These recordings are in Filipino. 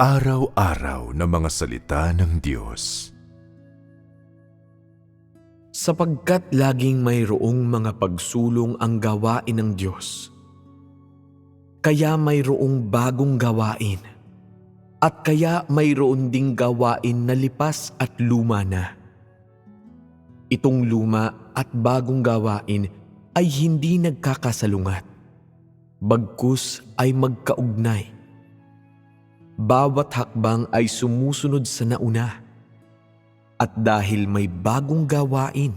Pang-araw-araw na mga salita ng Diyos. sapagkat laging mayroong mga pagsulong ang gawain ng Diyos. Kaya mayroong bagong gawain, at kaya mayroon ding gawain na lipas at luma na. Itong luma at bagong gawain ay hindi nagkakasalungat, bagkus ay magkaugnay. Bawat hakbang ay sumusunod sa nauna at dahil may bagong gawain,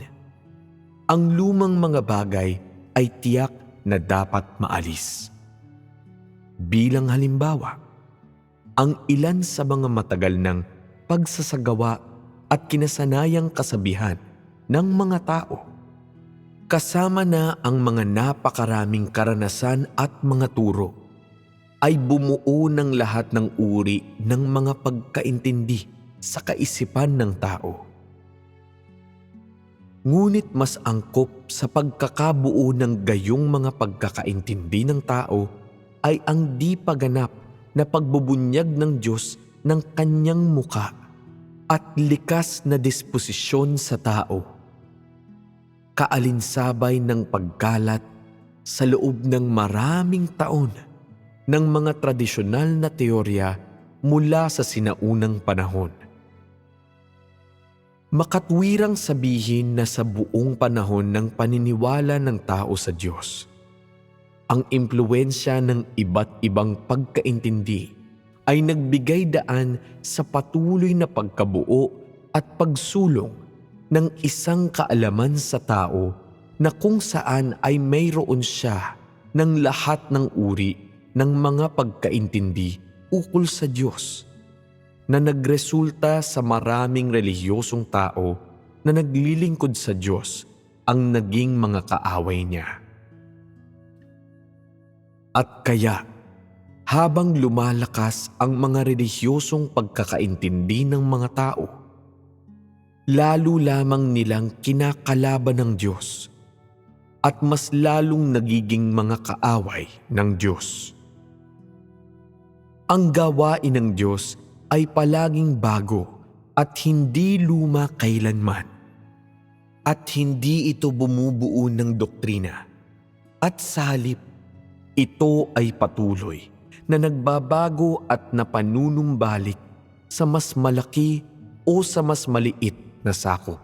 ang lumang mga bagay ay tiyak na dapat maalis. Bilang halimbawa, ang ilan sa mga matagal ng pagsasagawa at kinasanayang kasabihan ng mga tao, kasama na ang mga napakaraming karanasan at mga turo, ay bumuo ng lahat ng uri ng mga pagkaintindi sa kaisipan ng tao. Ngunit mas angkop sa pagkakabuo ng gayong mga pagkakaintindi ng tao ay ang di paganap na pagbubunyag ng Diyos ng kanyang muka at likas na disposisyon sa tao. Kaalinsabay ng pagkalat sa loob ng maraming taon ng mga tradisyonal na teorya mula sa sinaunang panahon. Makatwirang sabihin na sa buong panahon ng paniniwala ng tao sa Diyos, ang impluensya ng iba't ibang pagkaintindi ay nagbigay daan sa patuloy na pagkabuo at pagsulong ng isang kaalaman sa tao na kung saan ay mayroon siya ng lahat ng uri ng mga pagkaintindi ukol sa Diyos na nagresulta sa maraming relihiyosong tao na naglilingkod sa Diyos ang naging mga kaaway niya. At kaya, habang lumalakas ang mga relihiyosong pagkakaintindi ng mga tao, lalo lamang nilang kinakalaban ng Diyos at mas lalong nagiging mga kaaway ng Diyos. Ang gawain ng Diyos ay palaging bago at hindi luma kailanman. At hindi ito bumubuo ng doktrina. At sa halip, ito ay patuloy na nagbabago at napanunumbalik sa mas malaki o sa mas maliit na sakop.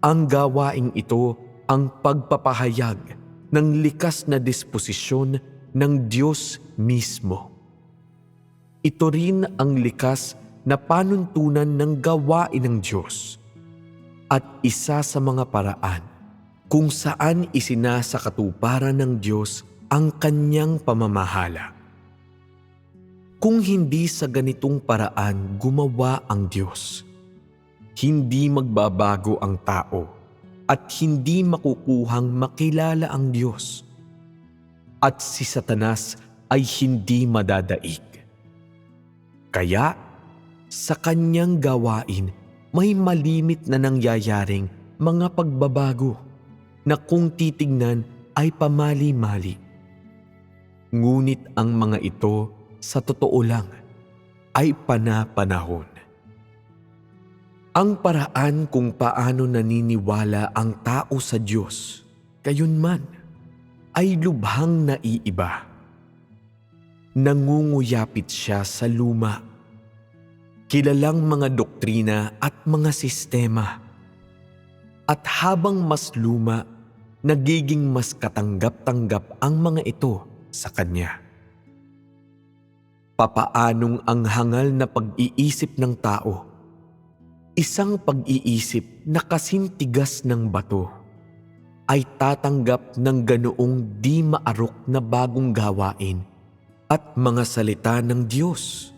Ang gawaing ito ang pagpapahayag ng likas na disposisyon ng Diyos mismo. Ito rin ang likas na panuntunan ng gawain ng Diyos at isa sa mga paraan kung saan isinasakatuparan ng Diyos ang kanyang pamamahala. Kung hindi sa ganitong paraan gumawa ang Diyos, hindi magbabago ang tao at hindi makukuhang makilala ang Diyos. At si Satanas ay hindi madadaig. Kaya sa kanyang gawain may malimit na nangyayaring mga pagbabago na kung titignan ay pamali-mali. Ngunit ang mga ito sa totoo lang ay pana-panahon. Ang paraan kung paano naniniwala ang tao sa Diyos, kayunman, ay lubhang naiiba nangunguyapit siya sa luma. Kilalang mga doktrina at mga sistema. At habang mas luma, nagiging mas katanggap-tanggap ang mga ito sa kanya. Papaanong ang hangal na pag-iisip ng tao? Isang pag-iisip na kasintigas ng bato ay tatanggap ng ganoong di maarok na bagong gawain at mga salita ng Diyos.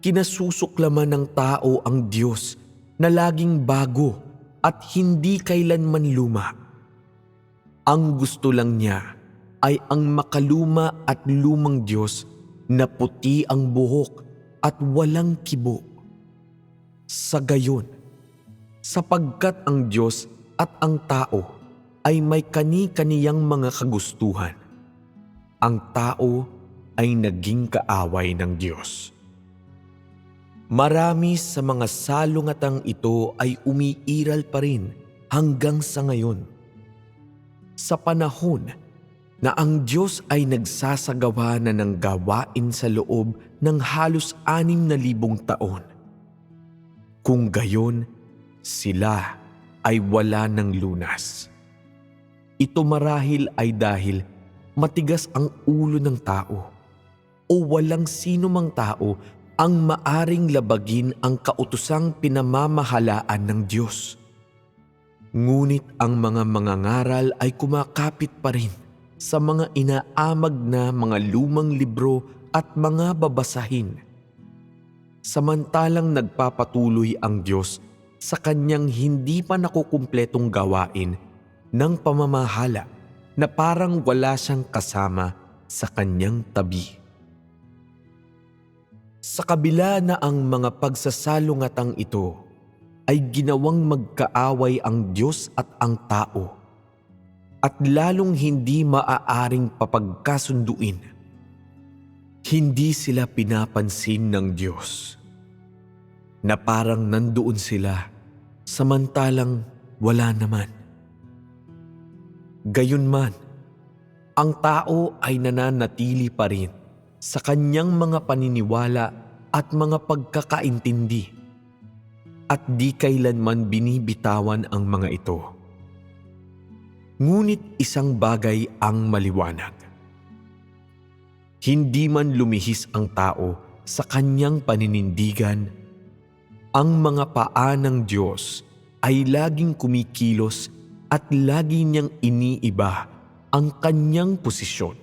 Kinasusuklaman ng tao ang Diyos na laging bago at hindi kailanman luma. Ang gusto lang niya ay ang makaluma at lumang Diyos na puti ang buhok at walang kibo. Sa gayon, sapagkat ang Diyos at ang tao ay may kani-kaniyang mga kagustuhan. Ang tao ay naging kaaway ng Diyos. Marami sa mga salungatang ito ay umiiral pa rin hanggang sa ngayon. Sa panahon na ang Diyos ay nagsasagawa na ng gawain sa loob ng halos anim na libong taon. Kung gayon, sila ay wala ng lunas. Ito marahil ay dahil matigas ang ulo ng tao o walang sino mang tao ang maaring labagin ang kautusang pinamamahalaan ng Diyos. Ngunit ang mga mangangaral ay kumakapit pa rin sa mga inaamag na mga lumang libro at mga babasahin. Samantalang nagpapatuloy ang Diyos sa kanyang hindi pa nakukumpletong gawain ng pamamahala na parang wala siyang kasama sa kanyang tabi. Sa kabila na ang mga pagsasalungatang ito ay ginawang magkaaway ang Diyos at ang tao at lalong hindi maaaring papagkasunduin. Hindi sila pinapansin ng Diyos na parang nandoon sila samantalang wala naman. Gayunman, ang tao ay nananatili pa rin sa kanyang mga paniniwala at mga pagkakaintindi at di kailanman binibitawan ang mga ito. Ngunit isang bagay ang maliwanag. Hindi man lumihis ang tao sa kanyang paninindigan, ang mga paa ng Diyos ay laging kumikilos at lagi niyang iniiba ang kanyang posisyon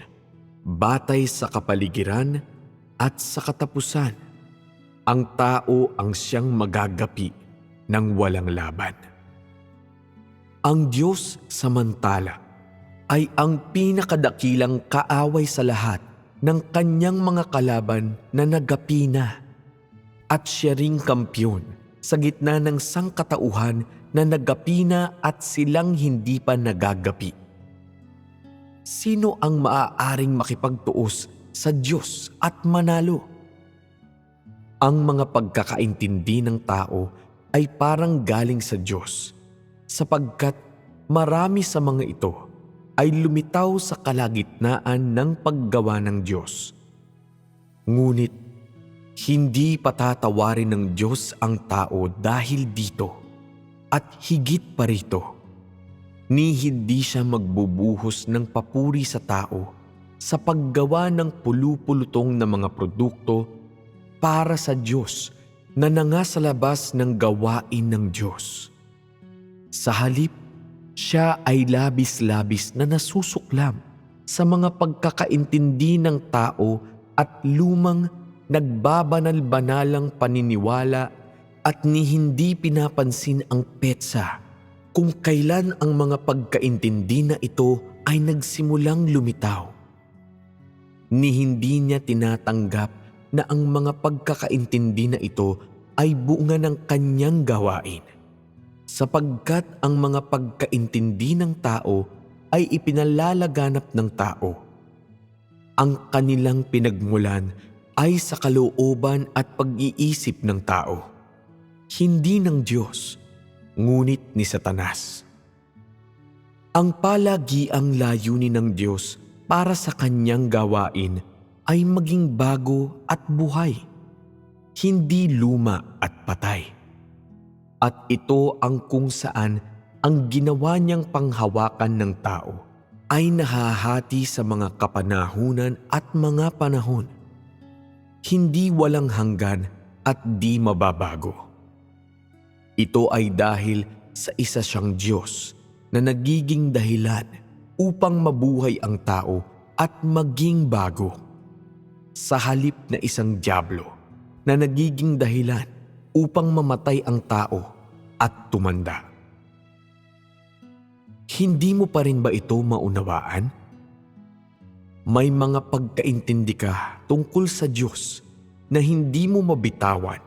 batay sa kapaligiran at sa katapusan. Ang tao ang siyang magagapi ng walang laban. Ang Diyos samantala ay ang pinakadakilang kaaway sa lahat ng kanyang mga kalaban na nagapi na at siya ring kampyon sa gitna ng sangkatauhan na nagapi na at silang hindi pa nagagapi. Sino ang maaaring makipagtuos sa Diyos at manalo? Ang mga pagkakaintindi ng tao ay parang galing sa Diyos sapagkat marami sa mga ito ay lumitaw sa kalagitnaan ng paggawa ng Diyos. Ngunit hindi patatawarin ng Diyos ang tao dahil dito at higit pa rito. Ni hindi siya magbubuhos ng papuri sa tao sa paggawa ng pulupulutong na mga produkto para sa Diyos na nanga sa labas ng gawain ng Diyos. Sa halip, siya ay labis-labis na nasusuklam sa mga pagkakaintindi ng tao at lumang nagbabanal-banalang paniniwala at ni hindi pinapansin ang petsa kung kailan ang mga pagkaintindi na ito ay nagsimulang lumitaw. Ni hindi niya tinatanggap na ang mga pagkakaintindi na ito ay bunga ng kanyang gawain sapagkat ang mga pagkaintindi ng tao ay ipinalalaganap ng tao. Ang kanilang pinagmulan ay sa kalooban at pag-iisip ng tao, hindi ng Diyos, ngunit ni Satanas. Ang palagiang layunin ng Diyos para sa kanyang gawain ay maging bago at buhay, hindi luma at patay. At ito ang kung saan ang ginawa niyang panghawakan ng tao ay nahahati sa mga kapanahunan at mga panahon hindi walang hanggan at di mababago. Ito ay dahil sa isa siyang Diyos na nagiging dahilan upang mabuhay ang tao at maging bago. Sa halip na isang Diablo na nagiging dahilan upang mamatay ang tao at tumanda. Hindi mo pa rin ba ito maunawaan? may mga pagkaintindi ka tungkol sa Diyos na hindi mo mabitawan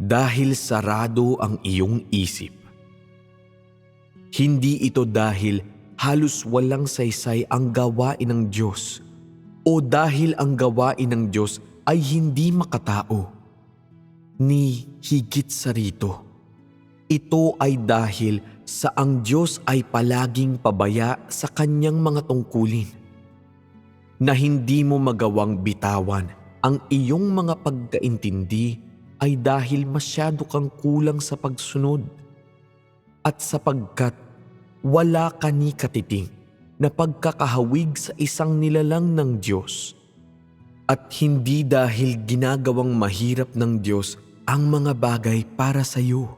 dahil sarado ang iyong isip. Hindi ito dahil halos walang saysay ang gawain ng Diyos, o dahil ang gawain ng Diyos ay hindi makatao. Ni higit sa rito, ito ay dahil sa ang Diyos ay palaging pabaya sa kanyang mga tungkulin na hindi mo magawang bitawan ang iyong mga pagkaintindi ay dahil masyado kang kulang sa pagsunod at sapagkat wala ka ni katiting na pagkakahawig sa isang nilalang ng Diyos at hindi dahil ginagawang mahirap ng Diyos ang mga bagay para sa iyo.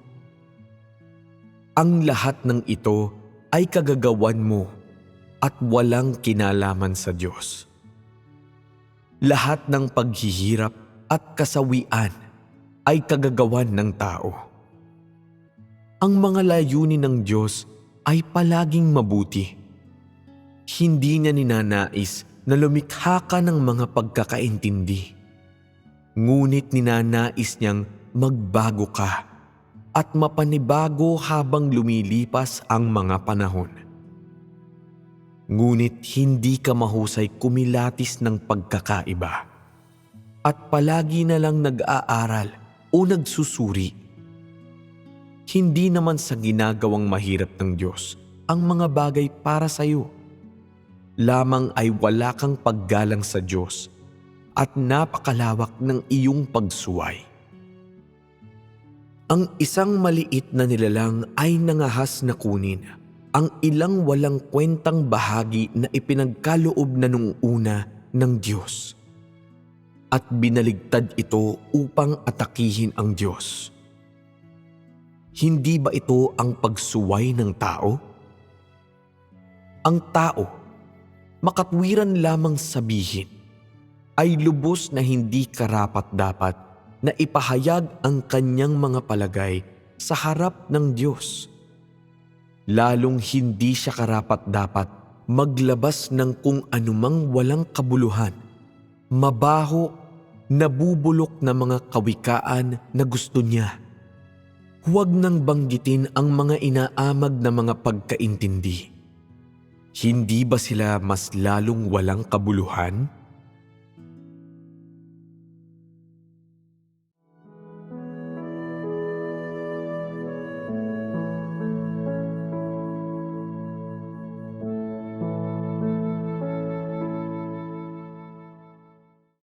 Ang lahat ng ito ay kagagawan mo at walang kinalaman sa Diyos. Lahat ng paghihirap at kasawian ay kagagawan ng tao. Ang mga layunin ng Diyos ay palaging mabuti. Hindi niya ninanais na lumikha ka ng mga pagkakaintindi. Ngunit ninanais niyang magbago ka at mapanibago habang lumilipas ang mga panahon. Ngunit hindi ka mahusay kumilatis ng pagkakaiba at palagi na lang nag-aaral o nagsusuri. Hindi naman sa ginagawang mahirap ng Diyos ang mga bagay para sa iyo. Lamang ay wala kang paggalang sa Diyos at napakalawak ng iyong pagsuway. Ang isang maliit na nilalang ay nangahas na kunin ang ilang walang kwentang bahagi na ipinagkaloob na nung una ng Diyos at binaligtad ito upang atakihin ang Diyos. Hindi ba ito ang pagsuway ng tao? Ang tao, makatwiran lamang sabihin, ay lubos na hindi karapat-dapat na ipahayag ang kanyang mga palagay sa harap ng Diyos. Lalong hindi siya karapat-dapat maglabas ng kung anumang walang kabuluhan, mabaho, nabubulok na mga kawikaan na gusto niya. Huwag nang banggitin ang mga inaamag na mga pagkaintindi. Hindi ba sila mas lalong walang kabuluhan?